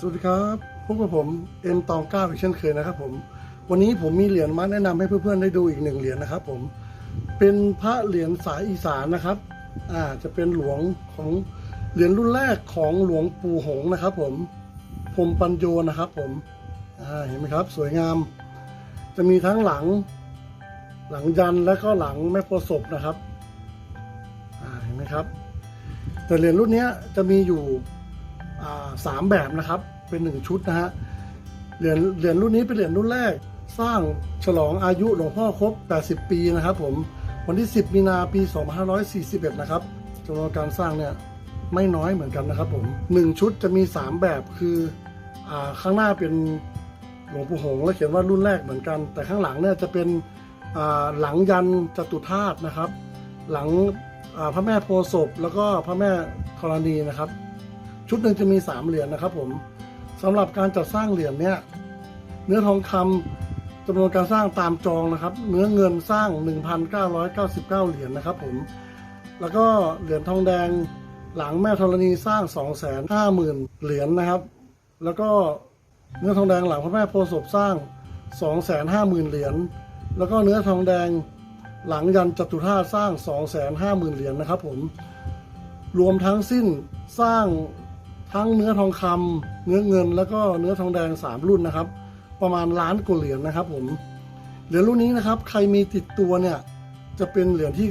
สวัสดีครับพบกับผมเอ็มตองเก้าอีกเช่นเคยนะครับผมวันนี้ผมมีเหรียญมาแนะนำให้เพื่อนๆได้ดูอีกหนึ่งเหรียญนะครับผมเป็นพระเหรียญสายอีสานนะครับอ่าจะเป็นหลวงของเหรียญรุ่นแรกของหลวงปู่หงนะครับ ผมพรมปัญโยนะครับ ผมอ่าเห็นไหมครับ สวยงาม จะมีทั้งหลังหลังยันและก็หลังแม่โพศพนะครับอ่าเห็นไหมครับ แต่เหรียญรุ่นนี้จะมีอยู่ สามแบบนะครับเป็นหนึ่งชุดนะฮะเหรียญเหรียญรุ่นนี้เป็นเหรียญรุ่นแรก สร้างฉลองอายุหลวงพ่อครบ 80 ปีนะครับ ผมวันที่ 10 มีนาปี 2541 นะครับจำนวนการสร้างเนี่ยไม่น้อยเหมือนกันนะครับผมหนึ่งชุดจะมี 3 แบบคืออข้างหน้าเป็นหลวงปู่หงแล้วเขียนว่ารุ่นแรกเหมือนกัน แต่ข้างหลังเนี่ยจะเป็นหลังยันจตุธาตุนะครับ หลังพระแม่โพศพแล้วก็พระแม่ธรณีนะครับ ชุดหนึ่งจะมีสามเหรียญนะครับผมสำหรับการจัดสร้างเหรียญเนี่ยเนื้อทองคำจำนวนการสร้างตามจองนะครับ เนื้อเงินสร้าง 1,999 เหรียญนะครับผมแล้วก็เหรียญทองแดงหลังแม่ธรณีสร้าง 250,000 เหรียญนะครับ แล้วก็เนื้อทองแดงหลังพระแม่โพธิ์ศพสร้าง 250,000 เหรียญแล้วก็เนื้อทองแดงหลังยันจตุธาสร้าง 250,000 เหรียญนะครับผมรวมทั้งสิ้นสร้าง ทั้งเนื้อทองคำเนื้อเงิน แล้วก็เนื้อทองแดงสามรุ่นนะครับ ประมาณล้านกว่าเหรียญนะครับผมเหรียญรุ่นนี้นะครับใครมีติดตัวเนี่ยจะเป็นเหรียญที่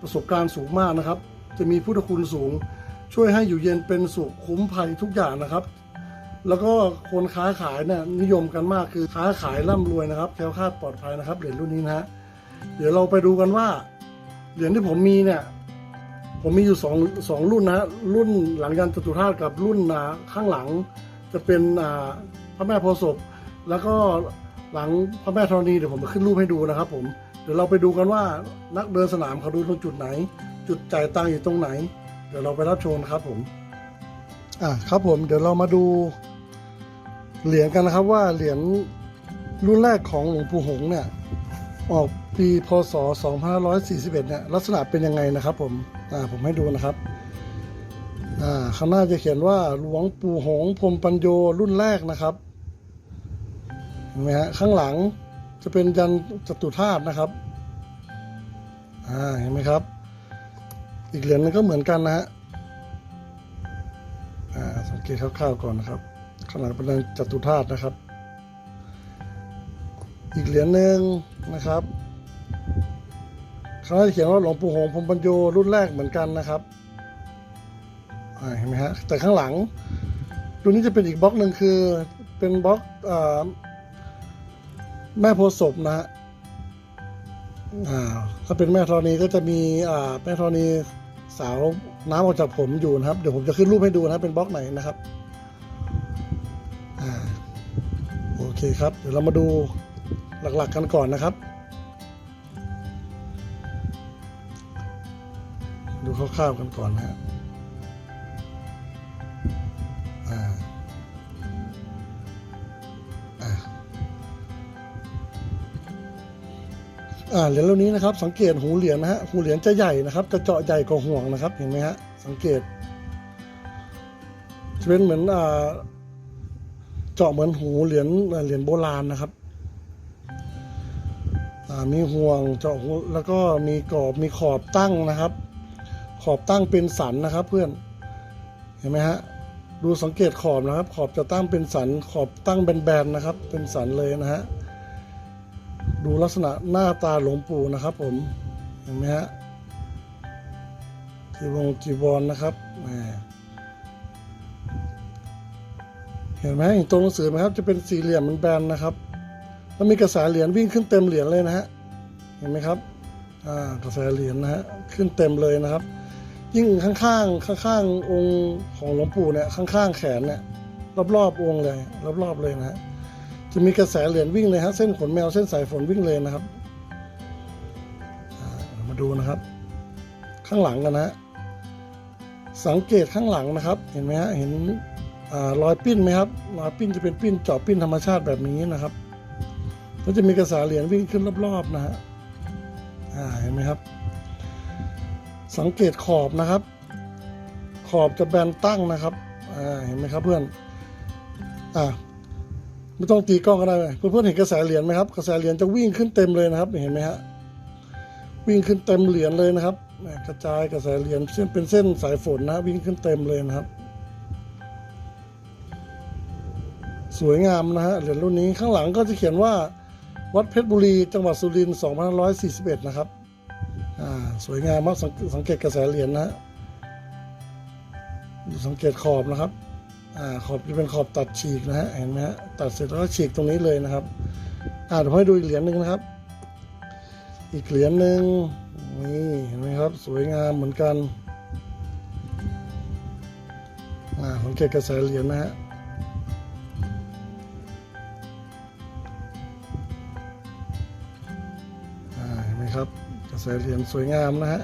ประสบการณ์สูงมากนะครับ จะมีพุทธคุณสูง ช่วยให้อยู่เย็นเป็นสุขคุ้มภัยทุกอย่างนะครับ แล้วก็คนค้าขายเนี่ยนิยมกันมากคือค้าขายร่ำรวยนะครับแคล้วคลาดปลอดภัยนะครับเหรียญรุ่นนี้นะฮะเดี๋ยวเราไปดูกันว่าเหรียญที่ผมมีเนี่ย ผมมีอยู่สองสองรุ่นนะฮะรุ่นหลังยันจตุธาตุกับรุ่นอ่าข้างหลัง จะเป็นอ่าพระแม่โพศพแล้วก็หลังพระแม่ธรณีเดี๋ยวผมจะขึ้นรูปให้ดูนะครับ ผมเดี๋ยวเราไปดูกันว่านักเดินสนามเขาดูตรงจุดไหน จุดจ่ายตังค์อยู่ตรงไหน เดี๋ยวเราไปรับชมครับผมอ่าครับผมเดี๋ยวเรามาดูเหรียญกันนะครับว่าเหรียญรุ่นแรกของหลวงปู่หงส์เนี่ยออกปีพศ 2541เนี่ยลักษณะเป็นยังไงนะครับผม ผมให้ดูนะครับอ่าข้างหน้าจะเขียนว่าหลวงปู่หงพรมปัญโยรุ่นแรกนะครับเห็นไหมฮะข้างหลังจะเป็นยันจตุธาตุนะครับอ่าเห็นไหมครับ อีกเหรียญนึงก็เหมือนกันนะฮะอ่าสังเกตคร่าวๆก่อนนะครับ ข้างหลังเป็นยันจตุธาตุนะครับ อีกเหรียญหนึ่งนะครับ เขาจะเขียนว่าหลวงปู่หงพรมปัญโยรุ่นแรกเหมือนกันนะครับเห็นไหมฮะแต่ข้างหลังรุ่นนี้จะเป็นอีกบล็อกหนึ่งคือเป็นบล็อกอแม่โพศพนะถ้าเป็นแม่ธรณีก็จะมีแม่ธรณีสาวน้ำออกจากผมอยู่นะครับ เดี๋ยวผมจะขึ้นรูปให้ดูนะเป็นบล็อกไหนนะครับอโอเคครับ เดี๋ยวเรามาดูหลักๆกันก่อนนะครับ ร่าวๆกันก่อนนะฮะอ่าอ่าอ่าเหรียญเหล่านี้นะครับ สังเกตหูเหรียญนะฮะหูเหรียญจะใหญ่นะครับจะเจาะใหญ่กว่าห่วงนะครับเห็นไหมฮะสังเกตจะเป็นเหมือนอ่าเจาะเหมือนหูเหรียญเหรียญโบราณนะครับอ่ามีห่วงเจาะหูแล้วก็มีกรอบมีขอบตั้งนะครับ ขอบตั้งเป็นสันนะครับ เพื่อนเห็นไหมฮะดูสังเกตขอบนะครับ ขอบจะตั้งเป็นสัน ขอบตั้งแบนๆนะครับ เป็นสันเลยนะฮะดูลักษณะหน้าตาหลวงปู่นะครับ ผมเห็นไหมฮะจีวงจีวรนะครับเห็นไหมตัวหนังสือไหมครับ จะเป็นสี่เหลี่ยมมันแบนนะครับแล้วมีกระแสเหรียญวิ่งขึ้นเต็มเหรียญเลยนะฮะเห็นไหมครับอ่ากระแสเหรียญนะฮะขึ้นเต็มเลยนะครับ ยิ่งข้างๆข้างๆองค์ของหลวงปู่เนี่ยข้างๆแขนเนี่ยรอบๆองค์เลยรอบๆเลยนะฮะจะมีกระแสเหรียญวิ่งเลยฮะเส้นขนแมวเส้นสายฝนวิ่งเลยนะครับมาดูนะครับ ข้างหลังกันนะฮะสังเกตข้างหลังนะครับ เห็นไหมฮะเห็นอรอยปิ้นไหมครับรอยปิ้นจะเป็นปิ้นเจาะปิ้นธรรมชาติแบบนี้นะครับก็จะมีกระแสเหรียญวิ่งขึ้นรอบๆนะฮะเห็นไหมครับ สังเกตขอบนะครับ ขอบจะแบนตั้งนะครับอ่าเห็นไหมครับเพื่อนอ่าไม่ต้องตีกล้องก็ได้เลยเพื่อนๆเห็นกระแสเหรียญไหมครับกระแสเหรียญจะวิ่งขึ้นเต็มเลยนะครับเห็นไหมฮะวิ่งขึ้นเต็มเหรียญเลยนะครับกระจายกระแสเหรียญเส้นเป็นเส้นสายฝนนะวิ่งขึ้นเต็มเลยนะครับ สวยงามนะฮะเหรียญรุ่นนี้ข้างหลังก็จะเขียนว่า วัดเพชรบุรีจังหวัดสุรินทร์2541 นะครับอ่า สวยงามมากสังสังเกตกระแสเหรียญนะฮะสังเกตขอบนะครับอ่าขอบจะเป็นขอบตัดฉีกนะฮะเห็นไหมฮะตัดเสร็จแล้วก็ฉีกตรงนี้เลยนะครับอ่าเดี๋ยวให้ดูอีกเหรียญหนึ่งนะครับ อีกเหรียญหนึ่งนี่เห็นไหมครับ สวยงามเหมือนกันอ่าสังเกตกระแสเหรียญนะฮะอ่าเห็นไหมครับ กระแสเหรียญสวยงามนะฮะ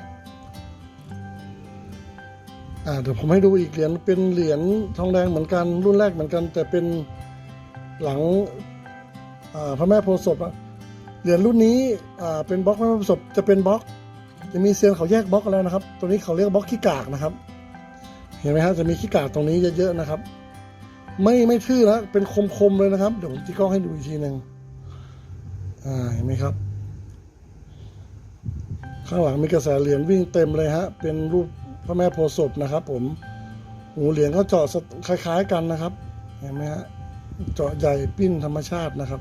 อ่าเดี๋ยวผมให้ดูอีกเหรียญเป็นเหรียญทองแดงเหมือนกันรุ่นแรกเหมือนกัน แต่เป็นหลังพระแม่โพธิ์ศพเหรียญรุ่นนี้เป็นบล็อกพระแม่โพธิ์ศพจะเป็นบล็อก จะมีเซียนเขาแยกบล็อกแล้วนะครับ ตัวนี้เขาเรียกบล็อกขี้กากนะครับ เห็นไหมฮะจะมีขี้กากตรงนี้เยอะๆนะครับ ไม่ไม่ทื่อนะเป็นคมๆเลยนะครับ เดี๋ยวผมตีกล้องให้ดูอีกทีหนึ่งอ่าเห็นไหมครับ ข้างหลังมีกระแสเหรียญวิ่งเต็มเลยฮะ เป็นรูปพระแม่โพธิ์ศพนะครับ ผมหูเหรียญก็เจาะคล้ายๆกันนะครับ เห็นไหมฮะ เจาะใหญ่ปิ้นธรรมชาตินะครับ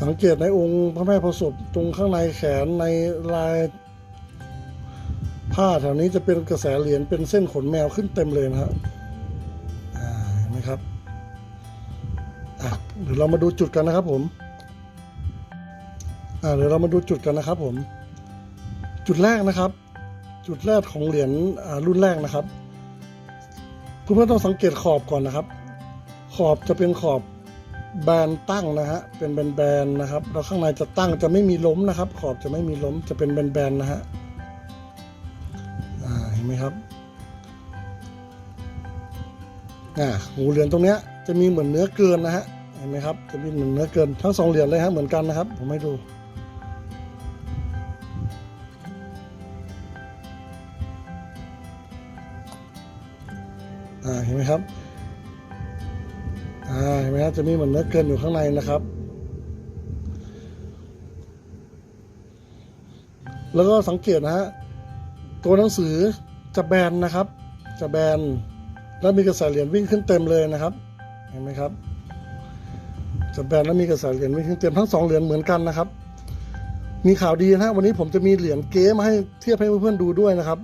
สังเกตในองค์พระแม่โพธิ์ศพตรงข้างในแขนในลายผ้าแถวนี้จะเป็นกระแสเหรียญเป็นเส้นขนแมวขึ้นเต็มเลยนะครับเห็นไหมครับเดี๋ยวเรามาดูจุดกันนะครับผม เดี๋ยวเรามาดูจุดกันนะครับผม จุดแรกนะครับ จุดแรกของเหรียญรุ่นแรกนะครับเพื่อนๆต้องสังเกตขอบก่อนนะครับ ขอบจะเป็นขอบแบนตั้งนะฮะเป็นแบนๆนะครับ แล้วข้างในจะตั้งจะไม่มีล้มนะครับ ขอบจะไม่มีล้มจะเป็นแบนๆนะฮะเห็นไหมครับอ่าหูเหรียญตรงเนี้ยจะมีเหมือนเนื้อเกินนะฮะเห็นไหมครับจะมีเหมือนเนื้อเกินทั้งสองเหรียญเลยฮะเหมือนกันนะครับ ผมให้ดู เห็นไหมครับอ่าเห็นไหมครับจะมีเหมือนเนื้อเกินอยู่ข้างในนะครับ แล้วก็สังเกตนะฮะตัวหนังสือจะแบนนะครับ จะแบนแล้วมีกระแสเหรียญวิ่งขึ้นเต็มเลยนะครับ เห็นไหมครับ จะแบนแล้วมีกระแสเหรียญวิ่งขึ้นเต็มทั้งสองเหรียญเหมือนกันนะครับ มีข่าวดีนะฮะวันนี้ผมจะมีเหรียญเก๊มาให้เทียบให้เพื่อนๆดูด้วยนะครับ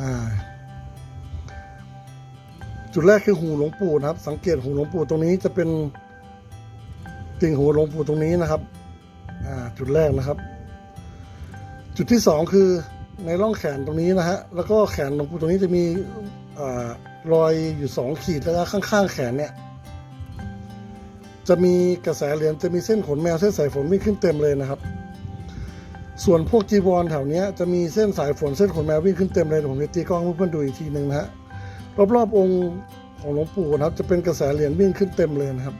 อ่า จุดแรกคือหูหลวงปู่นะครับ สังเกตหูหลวงปู่ตรงนี้จะเป็นติ่งหูหลวงปู่ตรงนี้นะครับอ่าจุดแรกนะครับ จุดที่สองคือในร่องแขนตรงนี้นะฮะแล้วก็แขนหลวงปู่ตรงนี้จะมีอ่ารอยอยู่สองขีดแล้วก็ข้าง ๆ แขนเนี่ย จะมีกระแสเหรียญจะมีเส้นขนแมวเส้นสายฝนวิ่งขึ้นเต็มเลยนะครับ ส่วนพวกจีวรแถวเนี้ยจะมีเส้นสายฝนเส้นขนแมววิ่งขึ้นเต็มเลยผมจะตีกล้องเพื่อนๆดูอีกทีหนึ่งนะฮะ รอบๆองค์ของหลวงปู่นะครับ จะเป็นกระแสเหรียญวิ่งขึ้นเต็มเลยนะครับ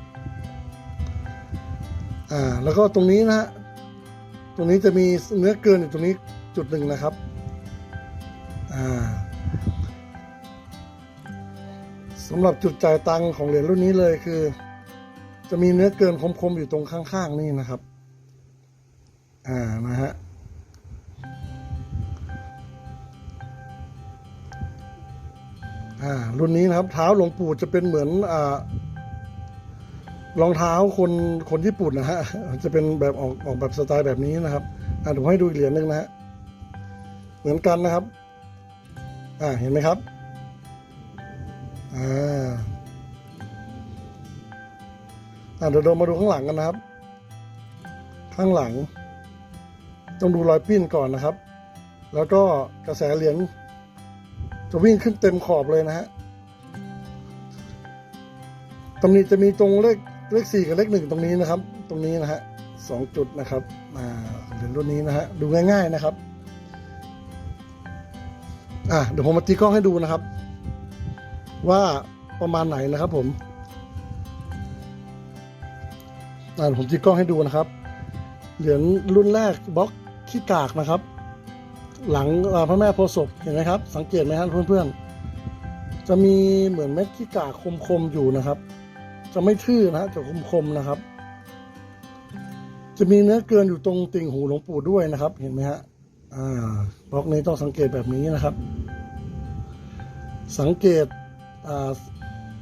อ่า แล้วก็ตรงนี้นะฮะตรงนี้จะมีเนื้อเกินอยู่ตรงนี้จุดหนึ่งนะครับ อ่าสำหรับจุดจ่ายตังของเหรียญรุ่นนี้เลยคือ จะมีเนื้อเกินคมๆอยู่ตรงข้างๆนี่นะครับ อ่านะฮะ อ่ารุ่นนี้นะครับ เท้าหลวงปู่จะเป็นเหมือนอ่ารองเท้าคนคนญี่ปุ่นนะฮะจะเป็นแบบออกออกแบบสไตล์แบบนี้นะครับอ่าเดี๋ยวผมให้ดูอีกเหรียญหนึ่งนะฮะเหมือนกันนะครับ อ่าเห็นไหมครับอ่าอ่าเดี๋ยวเรามาดูข้างหลังกันนะครับ ข้างหลัง ต้องดูรอยปิ้นก่อนนะครับ แล้วก็กระแสเหรียญ จะวิ่งขึ้นเต็มขอบเลยนะฮะตรงนี้จะมีตรงเลขเลขสี่กับเลขหนึ่งตรงนี้นะครับ ตรงนี้นะฮะสองจุดนะครับอ่าเหรียญรุ่นนี้นะฮะดูง่าย ๆนะครับอะเดี๋ยวผมมาตีกล้องให้ดูนะครับ ว่าประมาณไหนนะครับผมอ่าผมตีกล้องให้ดูนะครับ เหรียญรุ่นแรกบล็อกขี้กากนะครับ หลังพระแม่โพธิ์ศพเห็นไหมครับ สังเกตไหมครับเพื่อนๆ จะมีเหมือนเม็ดขี้กาคมๆอยู่นะครับ จะไม่ทื่อนะฮะจะคมๆนะครับ จะมีเนื้อเกินอยู่ตรงติ่งหูหลวงปู่ด้วยนะครับ เห็นไหมฮะอ่าบล็อกนี้ต้องสังเกตแบบนี้นะครับ สังเกตอ่า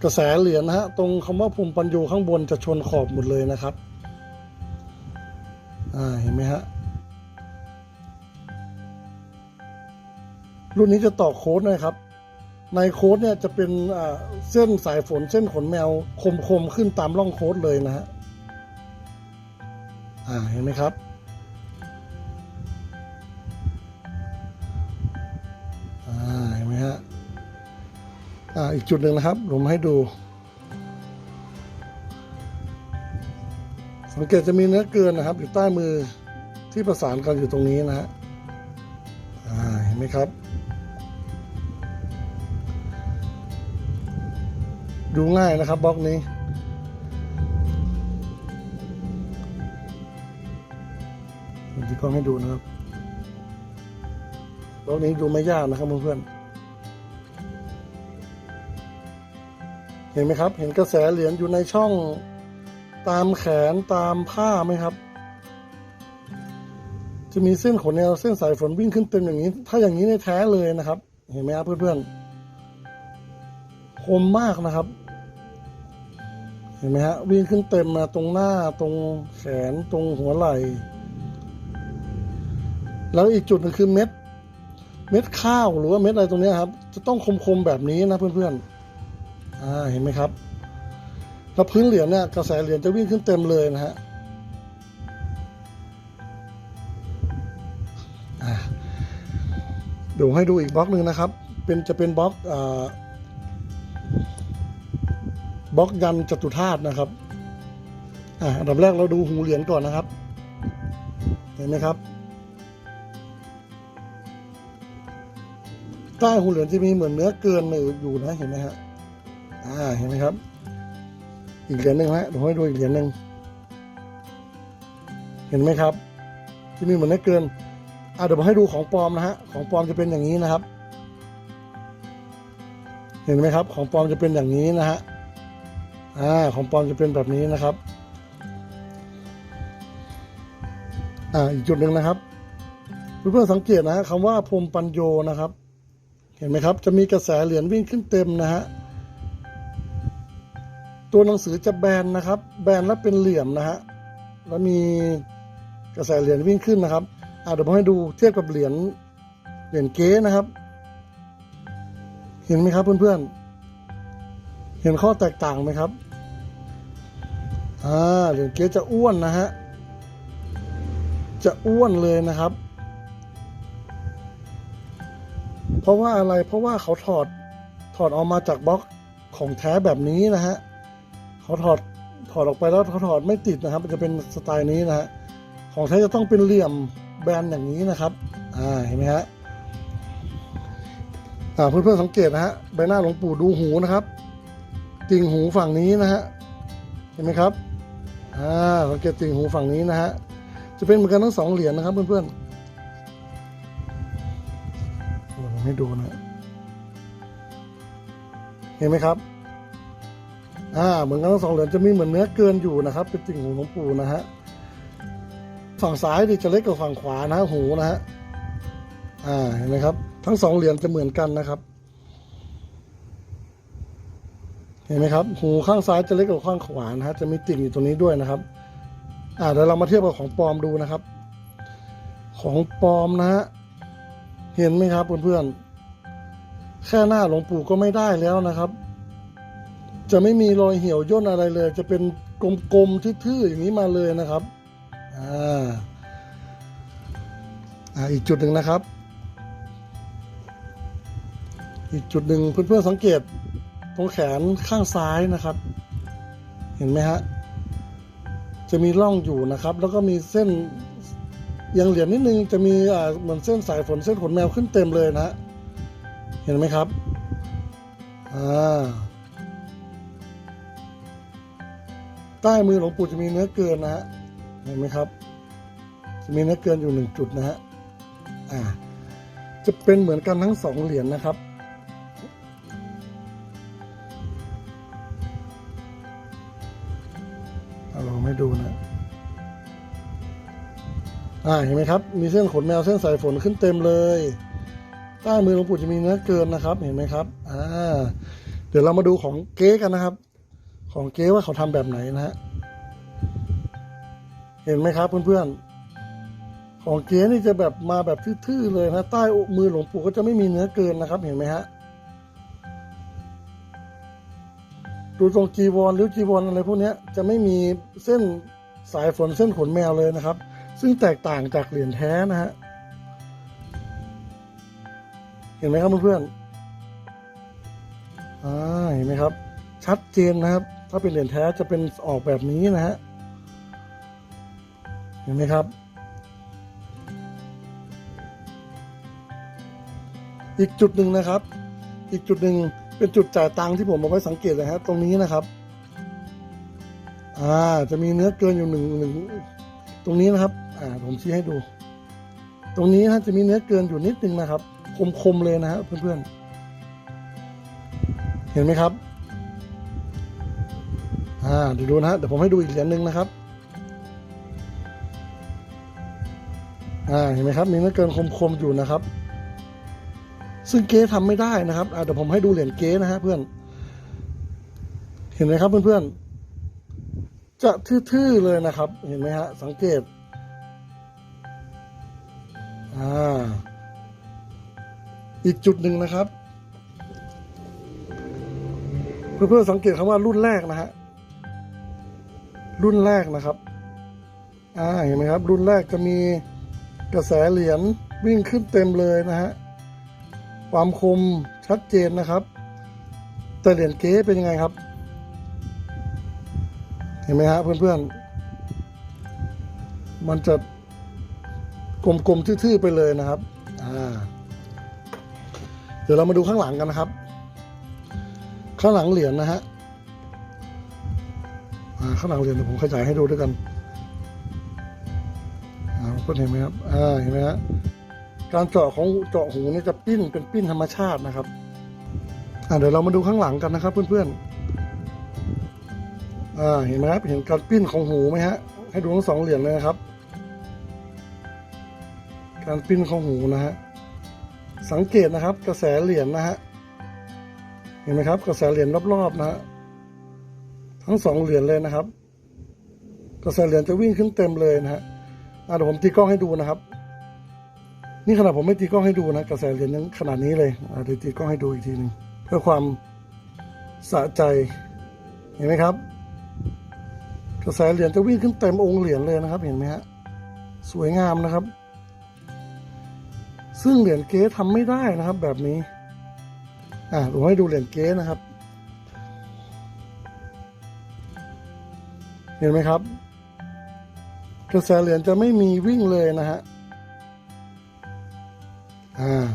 กระแสเหรียญนะฮะตรงคำว่าภูมิปัญโยข้างบนจะชนขอบหมดเลยนะครับ อ่าเห็นไหมฮะ รุ่นนี้จะต่อโค้ดนะครับ ในโค้ดเนี่ยจะเป็นเส้นสายฝนเส้นขนแมวคมๆขึ้นตามร่องโค้ดเลยนะฮะอ่าเห็นไหมครับอ่าเห็นไหมฮะอ่าอีกจุดหนึ่งนะครับผมให้ดู สังเกตจะมีเนื้อเกินนะครับ อยู่ใต้มือที่ประสานกันอยู่ตรงนี้นะฮะอ่าเห็นไหมครับ ดูง่ายนะครับบล็อกนี้ ผมจะกล้องให้ดูนะครับบล็อกนี้ดูไม่ยากนะครับเพื่อนๆเห็นไหมครับ เห็นกระแสเหรียญอยู่ในช่องตามแขนตามผ้าไหมครับ จะมีเส้นขนแนวเส้นสายฝนวิ่งขึ้นเต็มอย่างนี้ ถ้าอย่างนี้ในแท้เลยนะครับ เห็นไหมครับเพื่อนๆคมมากนะครับ เห็นไหมฮะวิ่งขึ้นเต็มมาตรงหน้าตรงแขนตรงหัวไหล่ แล้วอีกจุดหนึ่งคือเม็ด เม็ดข้าวหรือว่าเม็ดอะไรตรงนี้ครับ จะต้องคมๆแบบนี้นะเพื่อนๆอ่าเห็นไหมครับแล้วพื้นเหรียญเนี่ยกระแสเหรียญจะวิ่งขึ้นเต็มเลยนะฮะเดี๋ยวให้ดูอีกบล็อกหนึ่งนะครับ เป็นจะเป็นบล็อกอ่า บล็อกยันจตุธาตุนะครับอ่าอันดับแรกเราดูหูเหรียญก่อนนะครับ เห็นไหมครับใต้หูเหรียญจะมีเหมือนเนื้อเกินอยู่นะเห็นไหมฮะอ่าเห็นไหมครับ อีกเหรียญหนึ่งฮะเดี๋ยวให้ดูอีกเหรียญหนึ่งเห็นไหมครับ ที่มีเหมือนเนื้อเกินอ่าเดี๋ยวผมให้ดูของปลอมนะฮะของปลอมจะเป็นอย่างนี้นะครับ เห็นไหมครับ ของปลอมจะเป็นอย่างนี้นะฮะ อ่าของปลอมจะเป็นแบบนี้นะครับอ่าอีกจุดหนึ่งนะครับเพื่อนๆสังเกตนะฮะคำว่าพรมปัญโยนะครับ เห็นไหมครับ จะมีกระแสเหรียญวิ่งขึ้นเต็มนะฮะตัวหนังสือจะแบนนะครับ แบนแล้วเป็นเหลี่ยมนะฮะแล้วมีกระแสเหรียญวิ่งขึ้นนะครับอ่าเดี๋ยวผมให้ดูเทียบกับเหรียญเหรียญเก๊นะครับ เห็นไหมครับเพื่อนๆเห็นข้อแตกต่างไหมครับ อ่าเหรียญเก๊จะอ้วนนะฮะ จะอ้วนเลยนะครับ เพราะว่าอะไร เพราะว่าเขาถอด ถอดออกมาจากบล็อกของแท้แบบนี้นะฮะ เขาถอด ถอดออกไปแล้วเขาถอดไม่ติดนะครับมันจะเป็นสไตล์นี้นะฮะ ของแท้จะต้องเป็นเหลี่ยมแบนอย่างนี้นะครับ อ่า เห็นไหมฮะอ่าเพื่อนๆสังเกตนะฮะใบหน้าหลวงปู่ดูหูนะครับติ่งหูฝั่งนี้นะฮะเห็นไหมครับ อ่าสังเกตติ่งหูฝั่งนี้นะฮะ จะเป็นเหมือนกันทั้งสองเหรียญนะครับเพื่อนๆผมให้ดูนะ เห็นไหมครับ อ่า เหมือนกันทั้งสองเหรียญจะมีเหมือนเนื้อเกินอยู่นะครับ เป็นติ่งหูหลวงปู่นะฮะ ฝั่งซ้ายดิจะเล็กกว่าฝั่งขวานะหูนะฮะ อ่า เห็นไหมครับ ทั้งสองเหรียญจะเหมือนกันนะครับ เห็นไหมครับ หูข้างซ้ายจะเล็กกว่าข้างขวานะฮะจะมีติ่งอยู่ตรงนี้ด้วยนะครับ อ่าเดี๋ยวเรามาเทียบกับของปลอมดูนะครับ ของปลอมนะฮะเห็นไหมครับเพื่อนๆแค่หน้าหลวงปู่ก็ไม่ได้แล้วนะครับ จะไม่มีรอยเหี่ยวย่นอะไรเลย จะเป็นกลมๆทื่อๆอย่างนี้มาเลยนะครับอ่าอ่าอีกจุดหนึ่งนะครับ อีกจุดหนึ่งเพื่อนๆสังเกต ตรงแขนข้างซ้ายนะครับ เห็นไหมฮะจะมีร่องอยู่นะครับ แล้วก็มีเส้นยังเหรียญนิดนึงจะมีอ่าเหมือนเส้นสายฝนเส้นขนแมวขึ้นเต็มเลยนะฮะเห็นไหมครับอ่าใต้มือหลวงปู่จะมีเนื้อเกินนะฮะเห็นไหมครับ จะมีเนื้อเกินอยู่หนึ่งจุดนะฮะอ่าจะเป็นเหมือนกันทั้งสองเหรียญนะครับ อ่าเห็นไหมครับ มีเส้นขนแมวเส้นสายฝนขึ้นเต็มเลย ใต้มือหลวงปู่จะมีเนื้อเกินนะครับ เห็นไหมครับ อ่า เดี๋ยวเรามาดูของเก๊กันนะครับ ของเก๊ว่าเขาทำแบบไหนนะฮะ เห็นไหมครับเพื่อนๆ ของเก๊นี่จะแบบมาแบบทื่อๆเลยนะ ใต้มือหลวงปู่ก็จะไม่มีเนื้อเกินนะครับ เห็นไหมฮะดูตรงจีวรหรือจีวรอะไรพวกนี้จะไม่มีเส้นสายฝนเส้นขนแมวเลยนะครับ ซึ่งแตกต่างจากเหรียญแท้นะฮะ เห็นไหมครับเพื่อนๆอ่าเห็นไหมครับ ชัดเจนนะครับ ถ้าเป็นเหรียญแท้จะเป็นออกแบบนี้นะฮะ เห็นไหมครับ อีกจุดหนึ่งนะครับ อีกจุดหนึ่งเป็นจุดจ่ายตังค์ที่ผมเอาไว้สังเกตเลยฮะตรงนี้นะครับ อ่า จะมีเนื้อเกินอยู่หนึ่งหนึ่งตรงนี้นะครับ อ่าผมชี้ให้ดู ตรงนี้นะจะมีเนื้อเกินอยู่นิดนึงนะครับ คมๆเลยนะฮะเพื่อนๆ เห็นไหมครับ อ่าเดี๋ยวดูนะฮะเดี๋ยวผมให้ดูอีกเหรียญหนึ่งนะครับ อ่าเห็นไหมครับ มีเนื้อเกินคมๆอยู่นะครับ ซึ่งเก๊ทำไม่ได้นะครับอ่าเดี๋ยวผมให้ดูเหรียญเก๊นะฮะเพื่อน เห็นไหมครับเพื่อนๆจะทื่อๆเลยนะครับ เห็นไหมฮะ สังเกต อ่า อีกจุดหนึ่งนะครับ เพื่อนๆสังเกตคำว่ารุ่นแรกนะฮะ รุ่นแรกนะครับ อ่า เห็นไหมครับ รุ่นแรกจะมีกระแสเหรียญวิ่งขึ้นเต็มเลยนะฮะ ความคมชัดเจนนะครับ แต่เหรียญเก๊เป็นยังไงครับ เห็นไหมฮะเพื่อนๆ มันจะ กลมๆทื่อๆไปเลยนะครับอ่าเดี๋ยวเรามาดูข้างหลังกันนะครับ ข้างหลังเหรียญนะฮะอ่าข้างหลังเหรียญเดี๋ยวผมขยายให้ดูด้วยกันอ่าเพื่อนเห็นไหมครับอ่าเห็นไหมฮะการเจาะของเจาะหูนี่จะปิ้นเป็นปิ้นธรรมชาตินะครับอ่าเดี๋ยวเรามาดูข้างหลังกันนะครับ เพื่อนๆอ่าเห็นไหมครับเห็นการปิ้นของหูไหมฮะให้ดูทั้งสองเหรียญเลยนะครับ การปิ้นของหูนะฮะสังเกตนะครับกระแสเหรียญนะฮะเห็นไหมครับ กระแสเหรียญรอบๆนะฮะทั้งสองเหรียญเลยนะครับ กระแสเหรียญจะวิ่งขึ้นเต็มเลยนะฮะเดี๋ยวผมตีกล้องให้ดูนะครับ นี่ขนาดผมไม่ตีกล้องให้ดูนะ กระแสเหรียญยังขนาดนี้เลยเดี๋ยวตีกล้องให้ดูอีกทีหนึ่งเพื่อความสะใจเห็นไหมครับ กระแสเหรียญจะวิ่งขึ้นเต็มองค์เหรียญเลยนะครับ เห็นไหมฮะสวยงามนะครับ ซึ่งเหรียญเก๊ทำไม่ได้นะครับ แบบนี้ อะผมให้ดูเหรียญเก๊นะครับ เห็นไหมครับ กระแสเหรียญจะไม่มีวิ่งเลยนะฮะ อ่า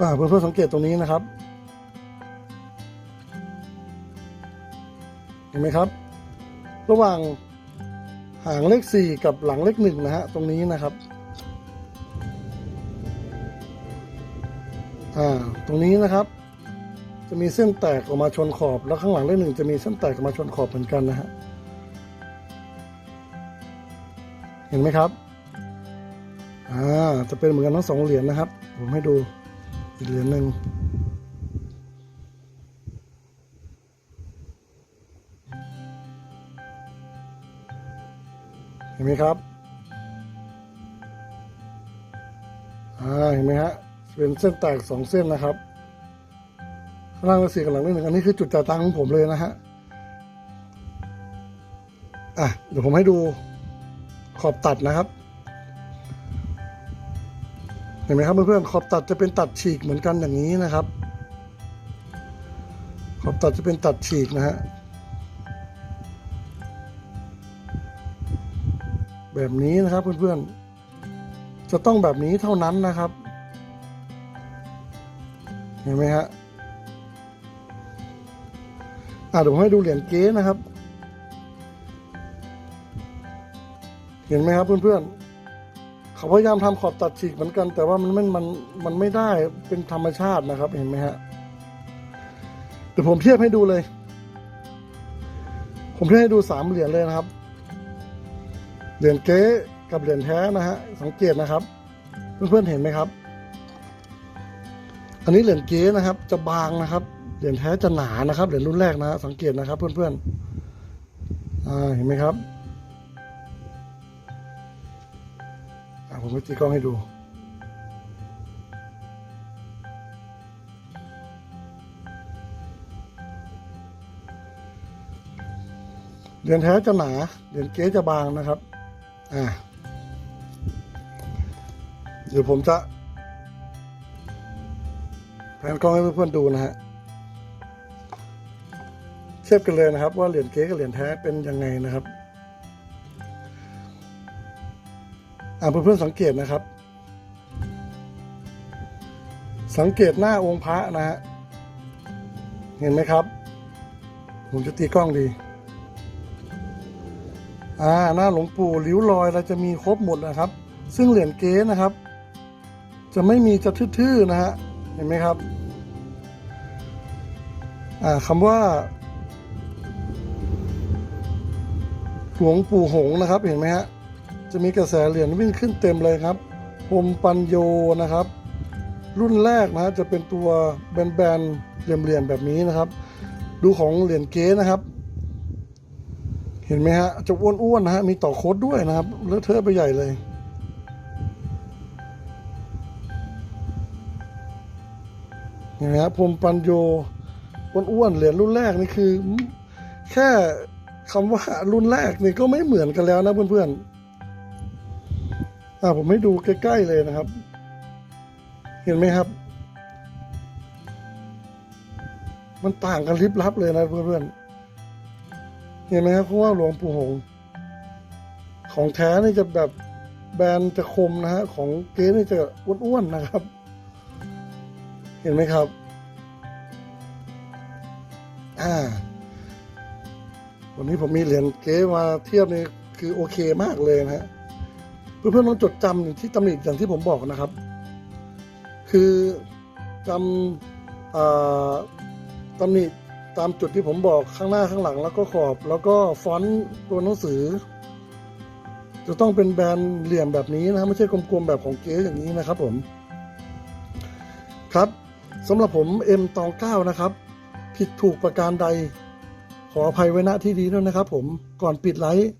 อ่าเพื่อนๆสังเกตตรงนี้นะครับ เห็นไหมครับ ระหว่าง หางเลขสี่กับหลังเลขหนึ่งนะฮะตรงนี้นะครับอ่าตรงนี้นะครับ จะมีเส้นแตกออกมาชนขอบ แล้วข้างหลังเลขหนึ่งจะมีเส้นแตกออกมาชนขอบเหมือนกันนะฮะเห็นไหมครับอ่าจะเป็นเหมือนกันทั้งสองเหรียญนะครับ ผมให้ดูอีกเหรียญหนึ่ง ไหมครับอ่าเห็นไหมฮะเป็นเส้นแตกสองเส้นนะครับข้างล่างละสี่กับหลังละหนึ่งอันนี้คือจุดจ่ายตังค์ของผมเลยนะฮะอะเดี๋ยวผมให้ดูขอบตัดนะครับเห็นไหมครับเพื่อนๆขอบตัดจะเป็นตัดฉีกเหมือนกันอย่างนี้นะครับ ขอบตัดจะเป็นตัดฉีกนะฮะ แบบนี้นะครับเพื่อนๆ จะต้องแบบนี้เท่านั้นนะครับ เห็นไหมฮะอะเดี๋ยวผมให้ดูเหรียญเก๊นะครับ เห็นไหมครับเพื่อนๆ เขาพยายามทำขอบตัดฉีกเหมือนกัน แต่ว่ามันไม่มันมันไม่ได้เป็นธรรมชาตินะครับ เห็นไหมฮะเดี๋ยวผมเทียบให้ดูเลย ผมเทียบให้ดูสามเหรียญเลยนะครับ เหรียญเก๊กับเหรียญแท้นะฮะสังเกตนะครับ เพื่อนๆเห็นไหมครับ อันนี้เหรียญเก๊นะครับ จะบางนะครับ เหรียญแท้จะหนานะครับเหรียญรุ่นแรกนะฮะสังเกตนะครับ เพื่อนๆอ่าเห็นไหมครับอ่าผมไปตีกล้องให้ดูเหรียญแท้จะหนาเหรียญเก๊จะบางนะครับ อ่าเดี๋ยวผมจะแผนกล้องให้เพื่อนๆดูนะฮะเทียบกันเลยนะครับ ว่าเหรียญเก๊กับเหรียญแท้เป็นยังไงนะครับอ่าเพื่อนๆสังเกตนะครับ สังเกตหน้าองค์พระนะฮะเห็นไหมครับ ผมจะตีกล้องดี อ่าหน้าหลวงปู่ริ้วรอยเราจะมีครบหมดนะครับ ซึ่งเหรียญเก๊นะครับ จะไม่มีจะทื่อๆนะฮะเห็นไหมครับอ่าคำว่าหลวงปู่หงนะครับเห็นไหมฮะจะมีกระแสเหรียญวิ่งขึ้นเต็มเลยครับพรมปัญโยนะครับ รุ่นแรกนะฮะจะเป็นตัวแบนๆเหลี่ยมๆแบบนี้นะครับ ดูของเหรียญเก๊นะครับ เห็นไหมฮะจะอ้วนๆนะฮะมีต่อโคดด้วยนะครับเลอะเทอะไปใหญ่เลย เห็นไหมฮะพรมปัญโยอ้วนๆเหรียญรุ่นแรกนี่คือ แค่คำว่ารุ่นแรกนี่ก็ไม่เหมือนกันแล้วนะเพื่อนๆอ่าผมให้ดูใกล้ๆเลยนะครับ เห็นไหมครับ มันต่างกันลิบลับเลยนะเพื่อนๆ เห็นไหมครับเพราะว่าหลวงปู่หง ของแท้นี่จะแบบแบนจะคมนะฮะ ของเก๊นี่จะอ้วนๆนะครับ เห็นไหมครับ อ่า วันนี้ผมมีเหรียญเก๊มาเทียบนี่คือโอเคมากเลยนะฮะ เพื่อนๆต้องจดจำที่ตำหนิอย่างที่ผมบอกนะครับ คือจำอตำหนิ ตามจุดที่ผมบอกข้างหน้าข้างหลังแล้วก็ขอบ แล้วก็ฟอนต์ตัวหนังสือ จะต้องเป็นแบนเหลี่ยมแบบนี้นะไม่ใช่กลมๆแบบของเก๊อย่างนี้นะครับผมครับสำหรับผมเอ็มตองเก้านะครับ ผิดถูกประการใด ขออภัยไว้ณที่นี้ด้วยนะครับ ผมก่อนปิดไลฟ์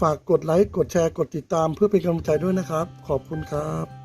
ฝากกดไลค์กดแชร์กดติดตามเพื่อเป็นกำลังใจด้วยนะครับ ขอบคุณครับ